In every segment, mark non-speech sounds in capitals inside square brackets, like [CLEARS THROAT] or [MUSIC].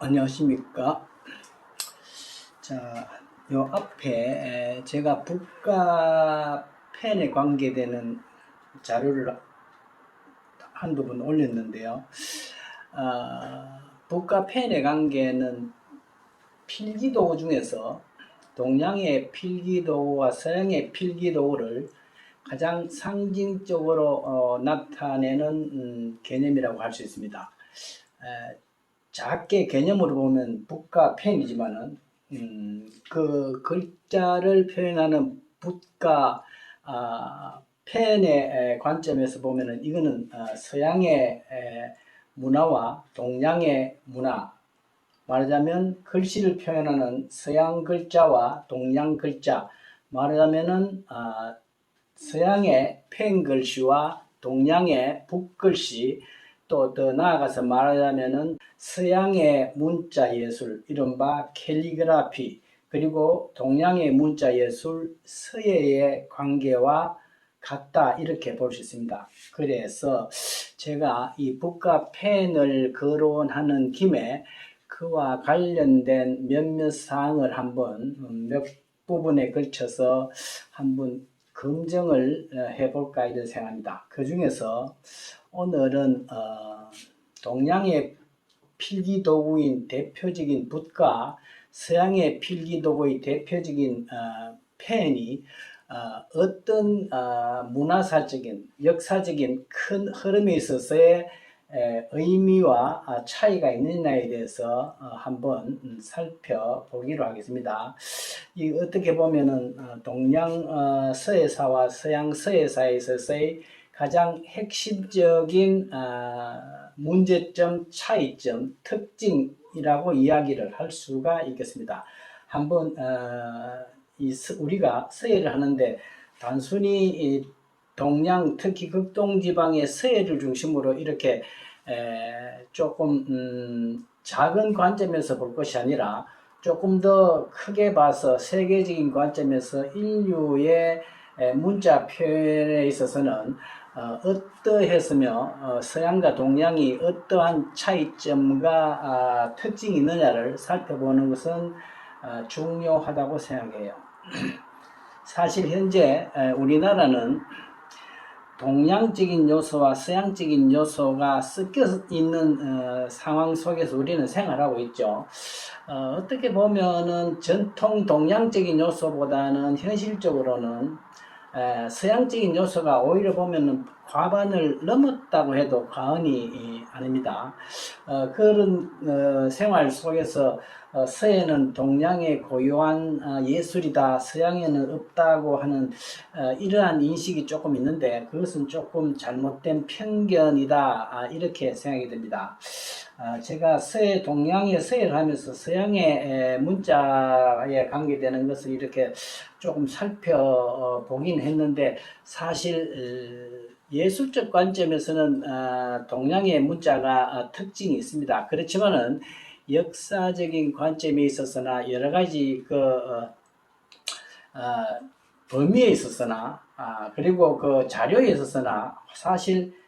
안녕하십니까. 자, 요 앞에 에, 제가 북과 펜에 관계되는 자료를 한두 번 올렸는데요. 아, 북과 펜의 관계는 필기도구 중에서 동양의 필기도구와 서양의 필기도구를 가장 상징적으로 어, 나타내는 음, 개념이라고 할 수 있습니다. 에, 작게 개념으로 보면 북과 펜이지만은 음, 그 글자를 표현하는 붓과 아, 펜의 에, 관점에서 보면은 이거는 어, 서양의 에, 문화와 동양의 문화. 말하자면 글씨를 표현하는 서양 글자와 동양 글자. 말하자면은 아, 서양의 펜 글씨와 동양의 북글씨 또 더 나아가서 말하자면은 서양의 문자 예술 이른바 캘리그라피 그리고 동양의 문자 예술 서예의 관계와 같다 이렇게 볼 수 있습니다. 그래서 제가 이 북과 펜을 거론하는 김에 그와 관련된 몇몇 사항을 한번 몇 부분에 걸쳐서 한번 검증을 어, 해볼까 이런 생각합니다. 그 중에서 오늘은 어, 동양의 필기 도구인 대표적인 붓과 서양의 필기 도구의 대표적인 어, 펜이 어, 어떤 어, 문화사적인 역사적인 큰 흐름에 있어서의 에, 의미와 아, 차이가 있느냐에 대해서 어, 한번 음, 살펴보기로 하겠습니다. 이 어떻게 보면은 어, 동양 어, 서예사와 서양 서예사에 있어서의 가장 핵심적인 아, 문제점, 차이점, 특징이라고 이야기를 할 수가 있겠습니다. 한번 우리가 서예를 하는데 단순히 이 동양 특히 극동 지방의 서예를 중심으로 이렇게 에, 조금 음, 작은 관점에서 볼 것이 아니라 조금 더 크게 봐서 세계적인 관점에서 인류의 에, 문자 표현에 있어서는 어, 어떠했으며 어, 서양과 동양이 어떠한 차이점과 아, 특징이 있느냐를 살펴보는 것은 어, 중요하다고 생각해요. [CLEARS THROAT] 사실 현재 에, 우리나라는 동양적인 요소와 서양적인 요소가 섞여 있는 어, 상황 속에서 우리는 생활하고 있죠. 어, 떻게 보면은 전통 동양적인 요소보다는 현실적으로는 에, 서양적인 요소가 오히려 보면은 과반을 넘었다고 해도 과언이 이, 아닙니다. 어, 그런 어, 생활 속에서 어, 서예는 동양의 고유한 어, 예술이다, 서양에는 없다고 하는 어, 이러한 인식이 조금 있는데 그것은 조금 잘못된 편견이다 아, 이렇게 생각이 됩니다. 아, 제가 서예 동양의 서예를 하면서 서양의 에, 문자에 관계되는 것을 이렇게 조금 살펴보긴 했는데 사실 어, 예술적 관점에서는 어, 동양의 문자가 어, 특징이 있습니다. 그렇지만은 역사적인 관점에 있어서나 여러 가지 그 어, 어, 범위에 있어서나 아, 그리고 그 자료에 있어서나 사실 어,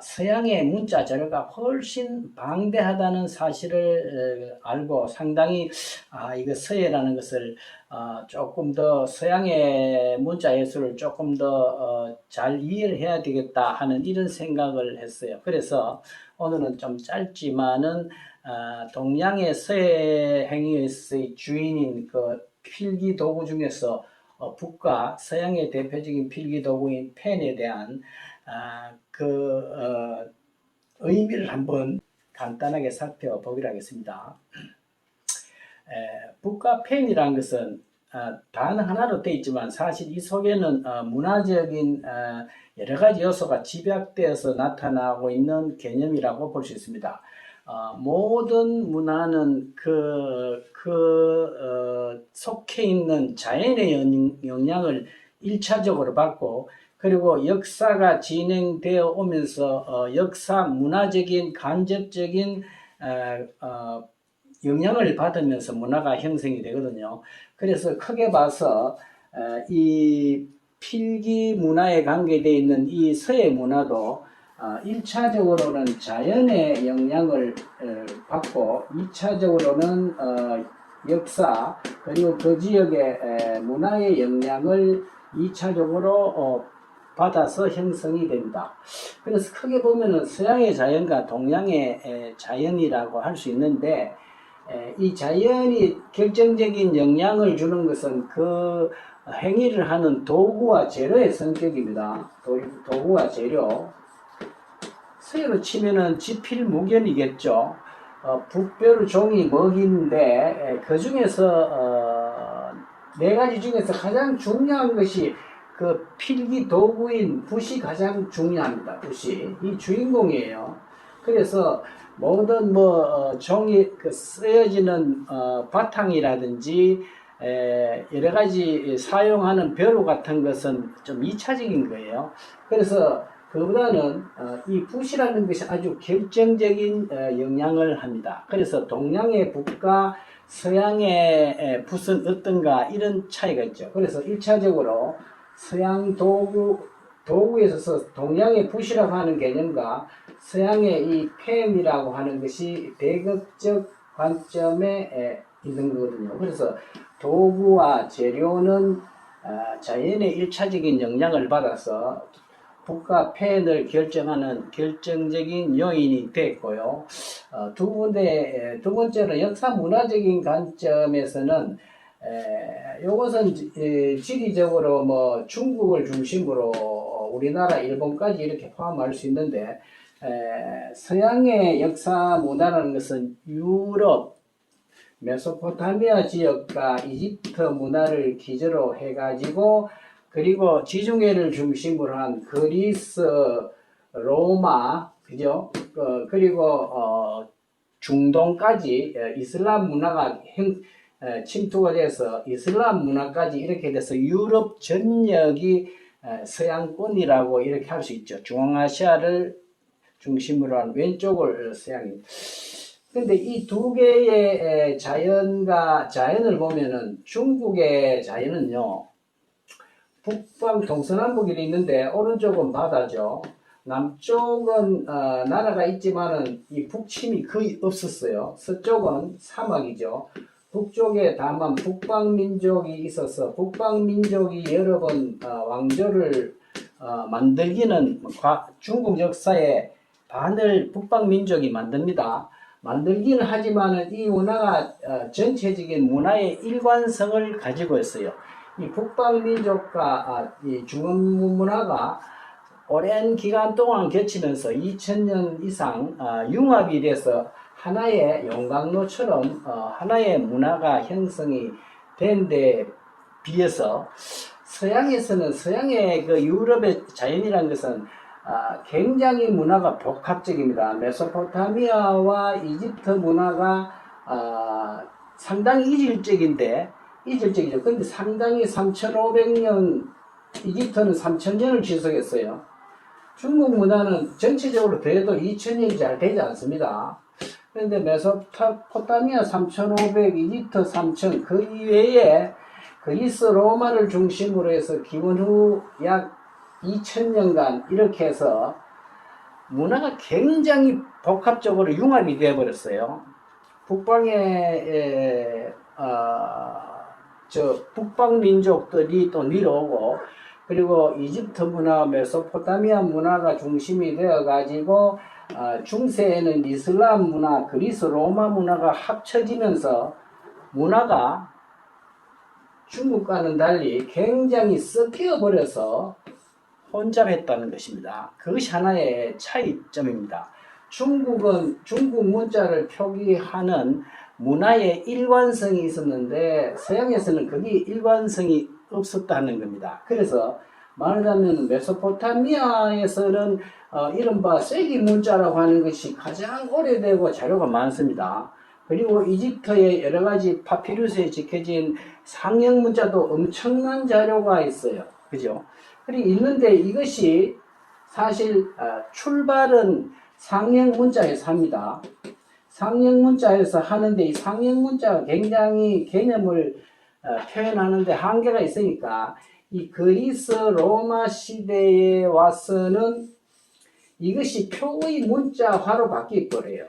서양의 문자 자료가 훨씬 방대하다는 사실을 어, 알고 상당히 아, 이거 서예라는 것을 어, 조금 더 서양의 문자 예술을 조금 더 잘 이해를 해야 되겠다 하는 이런 생각을 했어요. 그래서 오늘은 좀 짧지만은 어, 동양의 서예 행위에서의 주인인 그 필기 도구 중에서 어, 북과 서양의 대표적인 필기 도구인 펜에 대한 아, 그 어, 의미를 한번 간단하게 살펴보기로 하겠습니다. 에, 북과 펜이라는 것은 아, 단 하나로 되어 있지만 사실 이 속에는 어, 문화적인 어, 여러 가지 요소가 집약되어서 나타나고 있는 개념이라고 볼 수 있습니다. 어, 모든 문화는 그, 그, 어, 속해 있는 자연의 영- 영향을 일차적으로 받고, 그리고 역사가 진행되어 오면서, 어, 역사 문화적인, 간접적인, 어, 어, 영향을 받으면서 문화가 형성이 되거든요. 그래서 크게 봐서, 어, 이 필기 문화에 관계되어 있는 이 서예 문화도 어, 1차적으로는 자연의 영향을 어, 받고 2차적으로는 어, 역사 그리고 그 지역의 에, 문화의 영향을 2차적으로 어, 받아서 형성이 됩니다. 그래서 크게 보면은 서양의 자연과 동양의 에, 자연이라고 할 수 있는데 에, 이 자연이 결정적인 영향을 주는 것은 그 행위를 하는 도구와 재료의 성격입니다. 도, 도구와 재료. 서예로 치면은 지필무견이겠죠. 어, 북별 종이 먹이인데 그 중에서 어, 네 가지 중에서 가장 중요한 것이 그 필기 도구인 붓이 가장 중요합니다. 붓이 이 주인공이에요. 그래서 모든 뭐 어, 종이 그 쓰여지는 어, 바탕이라든지 에, 여러 가지 사용하는 벼루 같은 것은 좀 2차적인 거예요. 그래서 그보다는 어, 이 붓이라는 것이 아주 결정적인 어, 영향을 합니다. 그래서 동양의 붓과 서양의 에, 붓은 어떤가 이런 차이가 있죠. 그래서 1차적으로 서양 도구 도구에 있어서 동양의 붓이라고 하는 개념과 서양의 이 펜이라고 하는 것이 대극적 관점에 에, 있는 거거든요. 그래서 도구와 재료는 아, 자연의 일차적인 영향을 받아서 국가 폐해를 결정하는 결정적인 요인이 됐고요. 어, 두 번째, 두 번째로 역사 문화적인 관점에서는 에, 요것은 지리적으로 뭐 중국을 중심으로 우리나라, 일본까지 이렇게 포함할 수 있는데 에, 서양의 역사 문화라는 것은 유럽, 메소포타미아 지역과 이집트 문화를 기저로 해가지고 그리고 지중해를 중심으로 한 그리스, 로마, 그죠? 어, 그리고 어, 중동까지 어, 이슬람 문화가 행, 에, 침투가 돼서 이슬람 문화까지 이렇게 돼서 유럽 전역이 에, 서양권이라고 이렇게 할 수 있죠. 중앙아시아를 중심으로 한 왼쪽을 서양입니다. 근데 이 두 개의 에, 자연과 자연을 보면은 중국의 자연은요, 북방 동서남북이 있는데 오른쪽은 바다죠. 남쪽은 어, 나라가 있지만은 이 북침이 거의 없었어요. 서쪽은 사막이죠. 북쪽에 다만 북방 민족이 있어서 북방 민족이 여러 번 어, 왕조를 어, 만들기는 과- 중국 역사의 반을 북방 민족이 만듭니다. 만들기는 하지만은 이 문화가 어, 전체적인 문화의 일관성을 가지고 있어요. 이 북방 민족과 아, 이 중원 문화가 오랜 기간 동안 겹치면서 2000년 이상 아, 융합이 돼서 하나의 용광로처럼 어, 하나의 문화가 형성이 된 데 비해서 서양에서는 서양의 그 유럽의 자연이라는 것은 아, 굉장히 문화가 복합적입니다. 메소포타미아와 이집트 문화가 아, 상당히 이질적인데 이질적이죠. 근데 상당히 3,500년 이집트는 3,000년을 지속했어요. 중국 문화는 전체적으로 그래도 2,000년이 잘 되지 않습니다. 그런데 메소포타미아 3,500, 이집트 3,000, 그 이외에 그리스 로마를 중심으로 해서 기원 후 약 2,000년간 이렇게 해서 문화가 굉장히 복합적으로 융합이 되어버렸어요. 북방의 에, 어, 저 북방 민족들이 또 내려오고 그리고 이집트 문화, 메소포타미아 문화가 중심이 되어 가지고 어, 중세에는 이슬람 문화, 그리스 로마 문화가 합쳐지면서 문화가 중국과는 달리 굉장히 섞여 버려서 혼잡했다는 것입니다. 그것이 하나의 차이점입니다. 중국은 중국 문자를 표기하는 문화의 일관성이 있었는데 서양에서는 그게 일관성이 없었다는 겁니다. 그래서 말하자면 메소포타미아에서는 어, 이른바 쐐기 문자라고 하는 것이 가장 오래되고 자료가 많습니다. 그리고 이집트의 여러 가지 파피루스에 지켜진 상형 문자도 엄청난 자료가 있어요. 그죠? 그리고 있는데 이것이 사실 어, 출발은 상형 문자에서 합니다. 상형 문자에서 하는데 이 상형 문자가 굉장히 개념을 어, 표현하는데 한계가 있으니까 이 그리스 로마 시대에 와서는 이것이 표의 문자화로 바뀌어 버려요.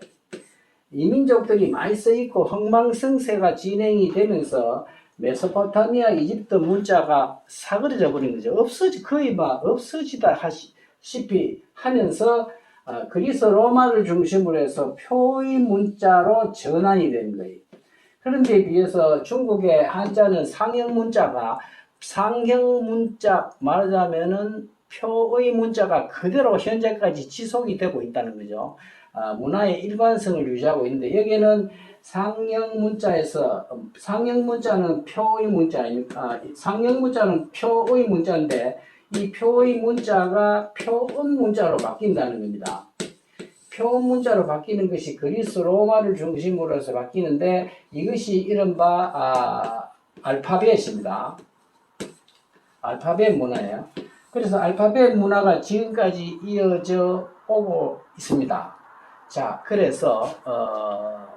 이민족들이 많이 쓰이고 흥망성쇠가 진행이 되면서 메소포타미아 이집트 문자가 사그러져 버린 거죠. 없어지 거의 막 없어지다 하시피 하면서 어, 그리스 로마를 중심으로 해서 표의 문자로 전환이 된 거예요. 그런 데 비해서 중국의 한자는 상형 문자가 상형 문자 말하자면은 표의 문자가 그대로 현재까지 지속이 되고 있다는 거죠. 아, 문화의 일관성을 유지하고 있는데 여기는 상형 문자에서 음, 상형 문자는 표의 문자 아닙니까? 상형 문자는 표의 문자인데 이 표의 문자가 표음 문자로 바뀐다는 겁니다. 표음 문자로 바뀌는 것이 그리스 로마를 중심으로 해서 바뀌는데 이것이 이른바 아, 알파벳입니다. 알파벳 문화예요. 그래서 알파벳 문화가 지금까지 이어져 오고 있습니다. 자, 그래서 어,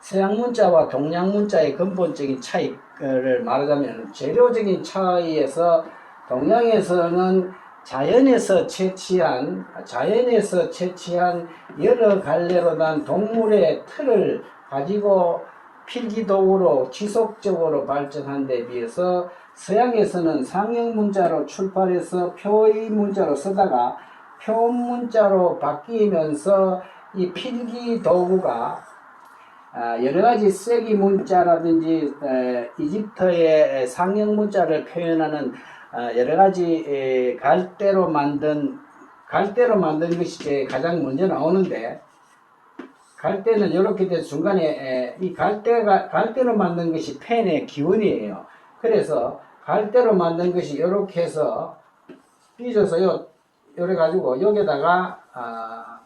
서양 문자와 동양 문자의 근본적인 차이를 말하자면 재료적인 차이에서 동양에서는 자연에서 채취한 자연에서 채취한 여러 갈래로 난 동물의 틀을 가지고 필기도구로 지속적으로 발전한 데 비해서 서양에서는 상형 문자로 출발해서 표의 문자로 쓰다가 표 문자로 바뀌면서 이 필기 도구가 아, 여러 가지 쐐기 문자라든지 에, 이집트의 상형 문자를 표현하는 아, 여러 가지 에, 갈대로 만든 갈대로 만든 것이 가장 먼저 나오는데 갈대는 이렇게 돼서 중간에 에, 이 갈대가 갈대로 만든 것이 펜의 기원이에요. 그래서 갈대로 만든 것이 이렇게 해서 삐져서 요 요래 가지고 여기다가 아,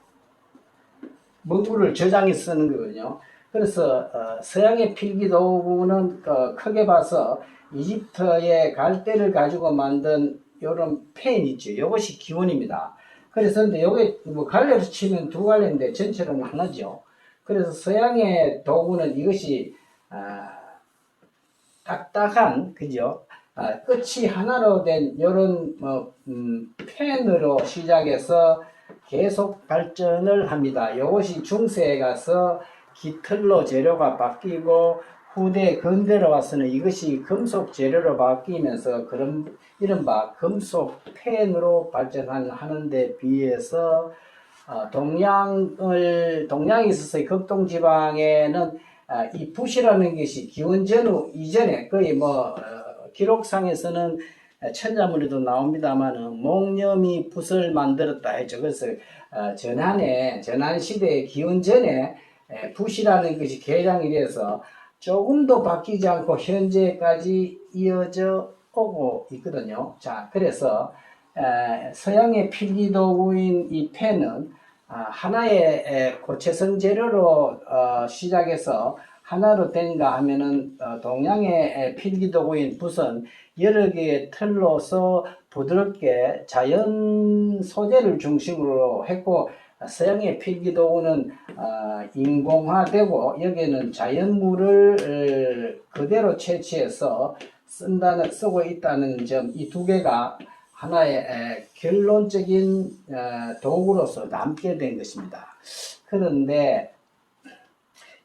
문구를 저장해 쓰는 거거든요. 그래서 어, 서양의 필기도구는 어, 크게 봐서 이집트의 갈대를 가지고 만든 이런 펜 있죠. 이것이 기본입니다. 그래서 근데 요게 뭐 갈래로 치면 두 갈래인데 전체로는 하나죠. 그래서 서양의 도구는 이것이 아, 딱딱한 그죠? 아, 끝이 하나로 된 이런 뭐 음, 펜으로 시작해서 계속 발전을 합니다. 이것이 중세에 가서 깃털로 재료가 바뀌고 후대 근대로 와서는 이것이 금속 재료로 바뀌면서 그런 이른바 금속 펜으로 발전하는 데 비해서 어, 동양을 동양에 있어서의 극동 지방에는 아, 이 붓이라는 것이 기원 전후 이전에 거의 뭐 어, 기록상에서는 천자문에도 나옵니다만은 목념이 붓을 만들었다 했죠. 그래서 어, 전환에 전환 시대의 기원 전에 에, 붓이라는 것이 개량이 돼서 조금도 바뀌지 않고 현재까지 이어져 오고 있거든요. 자, 그래서 에, 서양의 필기도구인 이 펜은 아, 하나의 에, 고체성 재료로 어, 시작해서 하나로 된가 하면은 어, 동양의 에, 필기도구인 붓은 여러 개의 틀로서 부드럽게 자연 소재를 중심으로 했고 서양의 필기도구는 어, 인공화되고 여기는 자연물을 어, 그대로 채취해서 쓴다는 쓰고 있다는 점 이 두 개가 하나의 에, 결론적인 어, 도구로서 남게 된 것입니다. 그런데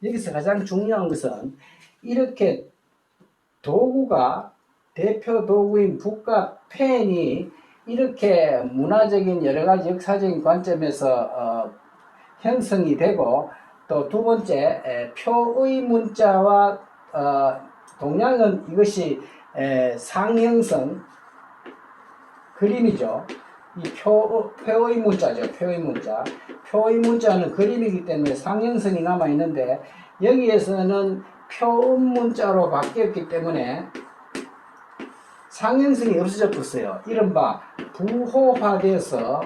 여기서 가장 중요한 것은 이렇게 도구가 대표 도구인 북과 펜이 이렇게 문화적인 여러 가지 역사적인 관점에서 어, 형성이 되고 또 두 번째 에, 표의 문자와 어, 동양은 이것이 에, 상형성 그림이죠. 이 표, 표의 문자죠. 표의 문자. 표의 문자는 그림이기 때문에 상형성이 남아 있는데 여기에서는 표음 문자로 바뀌었기 때문에 상형성이 없어져 버렸어요. 이른바 부호화돼서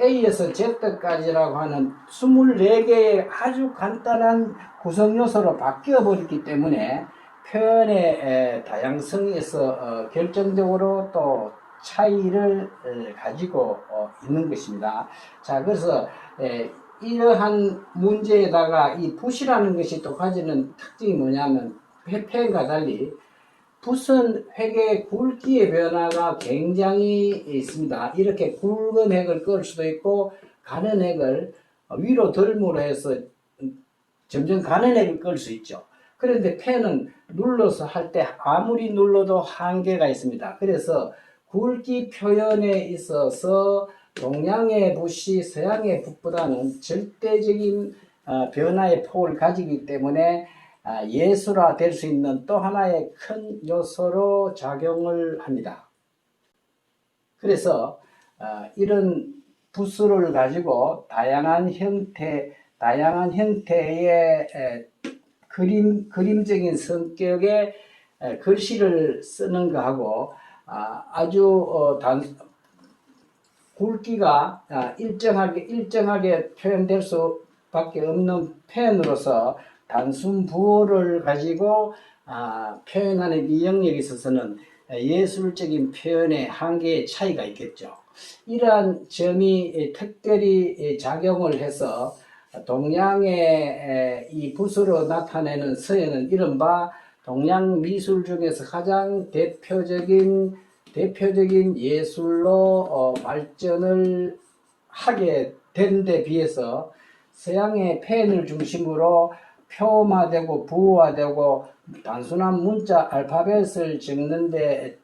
A에서 Z까지라고 하는 24개의 아주 간단한 구성 요소로 바뀌어 버렸기 때문에 표현의 에, 다양성에서 어, 결정적으로 또 차이를 에, 가지고 어, 있는 것입니다. 자, 그래서 에, 이러한 문제에다가 이 붓이라는 것이 또 가지는 특징이 뭐냐면 페펜과 달리 붓은 획의 굵기의 변화가 굉장히 있습니다. 이렇게 굵은 획을 끌 수도 있고 가는 획을 위로 들므로 해서 점점 가난하게 끌수 있죠. 그런데 펜은 눌러서 할 때 아무리 눌러도 한계가 있습니다. 그래서 굵기 표현에 있어서 동양의 붓이 서양의 붓보다는 절대적인 어, 변화의 폭을 가지기 때문에 아, 예술화 될 수 있는 또 하나의 큰 요소로 작용을 합니다. 그래서 어, 이런 붓을 가지고 다양한 형태, 다양한 형태의 에, 그림, 그림적인 성격의 에, 글씨를 쓰는 거하고 아, 아주 어, 단, 굵기가 아, 일정하게 일정하게 표현될 수 밖에 없는 펜으로서 단순 부호를 가지고 아, 표현하는 이 영역에 있어서는 예술적인 표현의 한계의 차이가 있겠죠. 이러한 점이 특별히 작용을 해서 동양의 이 붓으로 나타내는 서예는 이른바 동양 미술 중에서 가장 대표적인 대표적인 예술로 어, 발전을 하게 된 데 비해서 서양의 펜을 중심으로 표화되고 부호화되고 단순한 문자 알파벳을 적는데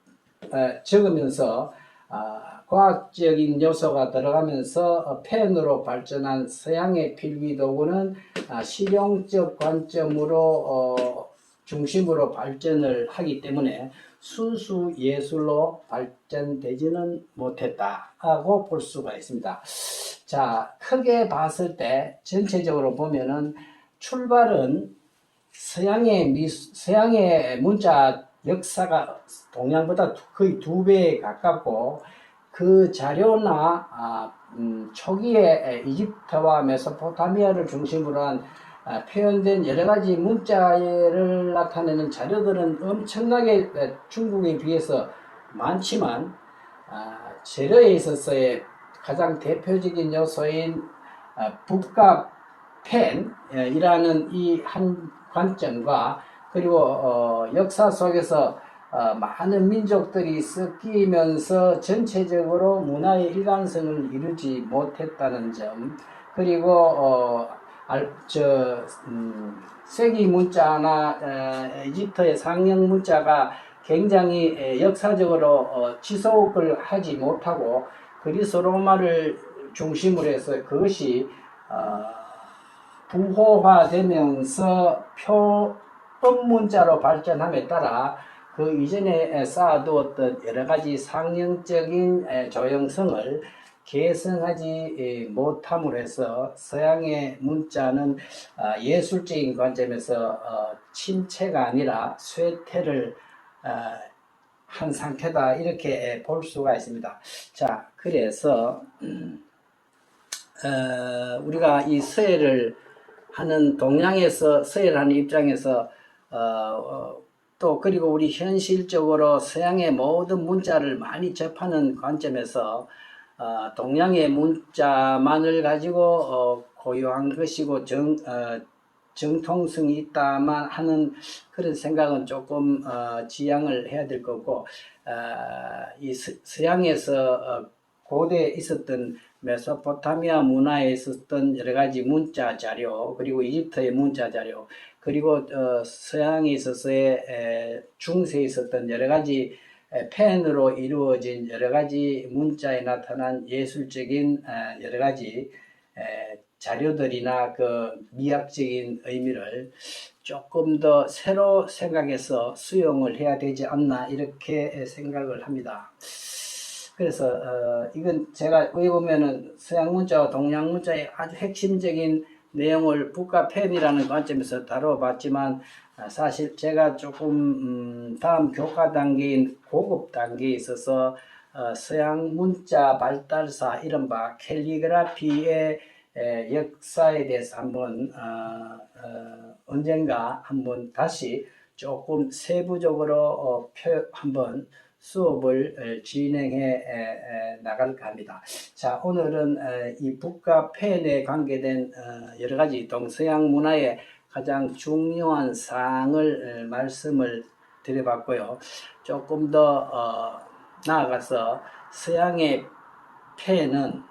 어, 적으면서 아, 과학적인 요소가 들어가면서 어, 펜으로 발전한 서양의 필기 도구는 아, 실용적 관점으로 어, 중심으로 발전을 하기 때문에 순수 예술로 발전되지는 못했다고 볼 수가 있습니다. 자, 크게 봤을 때 전체적으로 보면은 출발은 서양의 미, 서양의 문자 역사가 동양보다 거의 두 배에 가깝고 그 자료나 아, 음, 초기에 이집트와 메소포타미아를 중심으로 한 아, 표현된 여러 가지 문자를 나타내는 자료들은 엄청나게 중국에 비해서 많지만 아, 재료에 있어서의 가장 대표적인 요소인 아, 북과 펜이라는 이 한 관점과 그리고 어, 역사 속에서 어, 많은 민족들이 섞이면서 전체적으로 문화의 일관성을 이루지 못했다는 점 그리고 어, 알, 저, 음, 세기 문자나 에, 이집트의 상형 문자가 굉장히 에, 역사적으로 어, 지속을 하지 못하고 그리스 로마를 중심으로 해서 그것이 어, 부호화되면서 표 음 문자로 발전함에 따라 그 이전에 쌓아두었던 여러 가지 상형적인 에, 조형성을 개성하지 못함으로 해서 서양의 문자는 아, 예술적인 관점에서 어, 침체가 아니라 쇠퇴를 아, 한 상태다 이렇게 볼 수가 있습니다. 자, 그래서 음, 어, 우리가 이 서예를 하는 동양에서 서예를 하는 입장에서 어, 어, 또 그리고 우리 현실적으로 서양의 모든 문자를 많이 접하는 관점에서 어, 동양의 문자만을 가지고 어, 고유한 것이고 정, 어, 정통성이 있다만 하는 그런 생각은 조금 어, 지양을 해야 될 거고 어, 이 서, 서양에서 어, 고대에 있었던 메소포타미아 문화에 있었던 여러 가지 문자 자료 그리고 이집트의 문자 자료 그리고 어, 서양에 있어서의 에, 중세에 있었던 여러 가지 펜으로 이루어진 여러 가지 문자에 나타난 예술적인 여러 가지 자료들이나 그 미학적인 의미를 조금 더 새로 생각해서 수용을 해야 되지 않나 이렇게 생각을 합니다. 그래서 어 이건 제가 여기 보면은 서양 문자와 동양 문자의 아주 핵심적인 내용을 북과 펜이라는 관점에서 다뤄봤지만 아, 사실 제가 조금 음, 다음 교과 단계인 고급 단계에 있어서 어, 서양 문자 발달사 이른바 캘리그라피의 에, 역사에 대해서 한번 어, 어, 언젠가 한번 다시 조금 세부적으로 어, 표, 한번 수업을 진행해 나갈까 합니다. 자, 오늘은 이 북과 펜에 관계된 어, 여러 가지 동서양 문화의 가장 중요한 사항을 말씀을 드려봤고요. 조금 더 어, 나아가서 서양의 폐는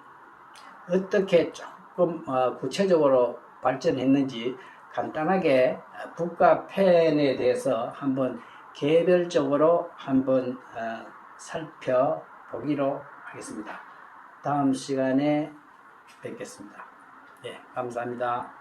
어떻게 조금 어, 구체적으로 발전했는지 간단하게 북카펜에 대해서 한번 개별적으로 한번 어, 살펴보기로 하겠습니다. 다음 시간에 뵙겠습니다. 예, 감사합니다.